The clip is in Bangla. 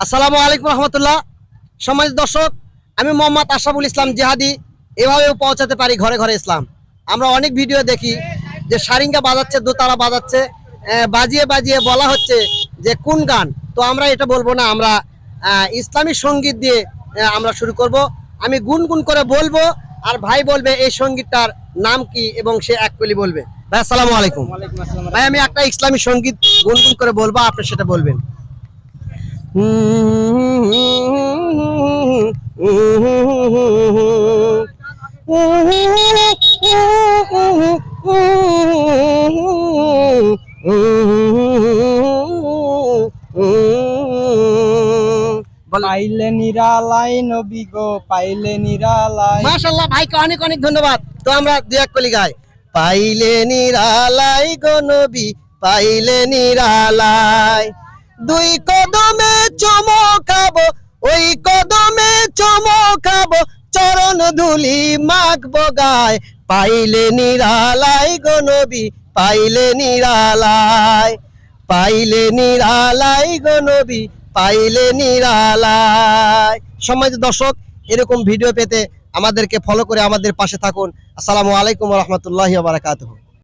আসসালামু আলাইকুম রহমতুল্লাহ। সম্মানিত দর্শক আমি মোহাম্মদ আশরাফুল ইসলাম জিহাদি। এভাবেও পৌঁছাতে পারি ঘরে ঘরে ইসলাম। আমরা অনেক ভিডিও দেখি যে সারিঙ্গা বাজাচ্ছে দোতারা বাজাচ্ছে বাজিয়ে বাজিয়ে বলা হচ্ছে যে কোন গান? তো আমরা এটা বলব না আমরা আহ, ইসলামী সংগীত দিয়ে আমরা শুরু করব। আমি গুনগুন করে বলব আর ভাই বলবে এই সঙ্গীতটার নাম কি এবং সে এক কলি বলবে। ভাই আসসালামু আলাইকুম। ভাই আমি একটা ইসলামী সংগীত গুনগুন করে বলব আপনি সেটা বলবেন। পাইলে নিরালাই নবী গো পাইলে নিরালাই। মাশাল্লাহ ভাইকে অনেক অনেক ধন্যবাদ। তো আমরা দু এক কলি গাই। পাইলে নিরালাই গো নবী পাইলে নিরালাই। দুই কদমে চমকাবো, ওই কদমে চমকাবো, চরণ ধুলি মাখবো বগায় পাইলে নিরালাই গো নবী, পাইলে নিরালাই পাইলে নিরালাই গো নবী, পাইলে নিরালাই সমাজ দর্শক, এরকম ভিডিও পেতে আমাদেরকে ফলো করে আমাদের পাশে থাকুন। আসসালামু আলাইকুম রহমতুল্লাহ বারাকাতুহ।